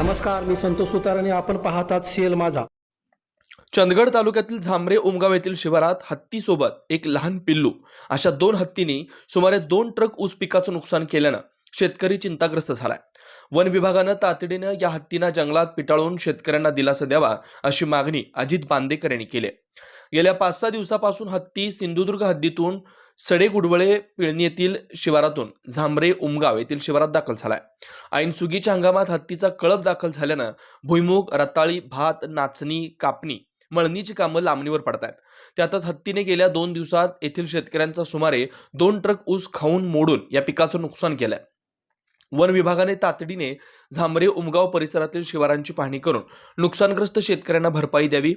नमस्कार मी संतोष सुतार आणि आपण पाहतात सीएल माझा. चंदगड तालुक्यातील झांबरे उमगाव येथील शिवारात हत्तीसोबत एक लहान पिल्लू अशा दोन हत्तींनी सुमारे दोन ट्रक ऊस पिकाचं नुकसान केल्यानं शेतकरी चिंताग्रस्त झालाय. वन विभागानं तातडीनं या हत्तींना जंगलात पिटाळून शेतकऱ्यांना दिलासा द्यावा अशी मागणी अजित बांदेकर यांनी केली गेल्या पाच सहा दिवसापासून हत्ती सिंधुदुर्ग हद्दीतून सडे गुडवळे पिळणी येथील शिवारातून झांबरे उमगाव येथील शिवारात दाखल झालाय. ऐन सुगीच्या हंगामात हत्तीचा कळप दाखल झाल्यानं भुईमुग रताळी भात नाचणी कापणी मळणीची कामं लांबणीवर पडतायत. त्यातच हत्तीने गेल्या दोन दिवसात येथील शेतकऱ्यांचा सुमारे दोन ट्रक ऊस खाऊन मोडून या पिकाचं नुकसान केलंय. वन विभागाने तातडीने झांबरे उमगाव परिसरातील शिवारांची पाहणी करून नुकसानग्रस्त शेतकऱ्यांना भरपाई द्यावी.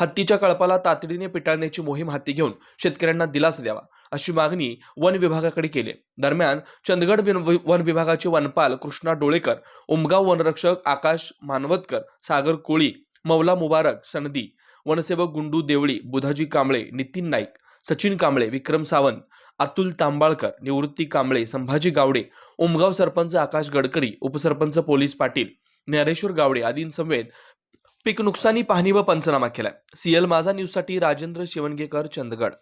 हत्तीच्या कळपाला तातडीने पिटाळण्याची मोहीम हाती घेऊन शेतकऱ्यांना दिलासा द्यावा. अशी मागणी वन विभागाकडे केली. दरम्यान चंदगड विन- वन विभागाचे वनपाल कृष्णा डोळेकर उमगाव वनरक्षक आकाश मानवतकर सागर कोळी मौला मुबारक सनदी वनसेवक गुंडू देवळी बुधाजी कांबळे नितीन नाईक सचिन कांबळे विक्रम सावंत अतुल तांबाळकर निवृत्ती कांबळे संभाजी गावडे उमगाव सरपंच आकाश गडकरी उपसरपंच पोलीस पाटील ज्ञानेश्वर गावडे आदींसमवेत पीक नुकसानी पाहणी व पंचनामा केलाय. सीएल माझा न्यूजसाठी राजेंद्र शिवणगेकर चंदगड.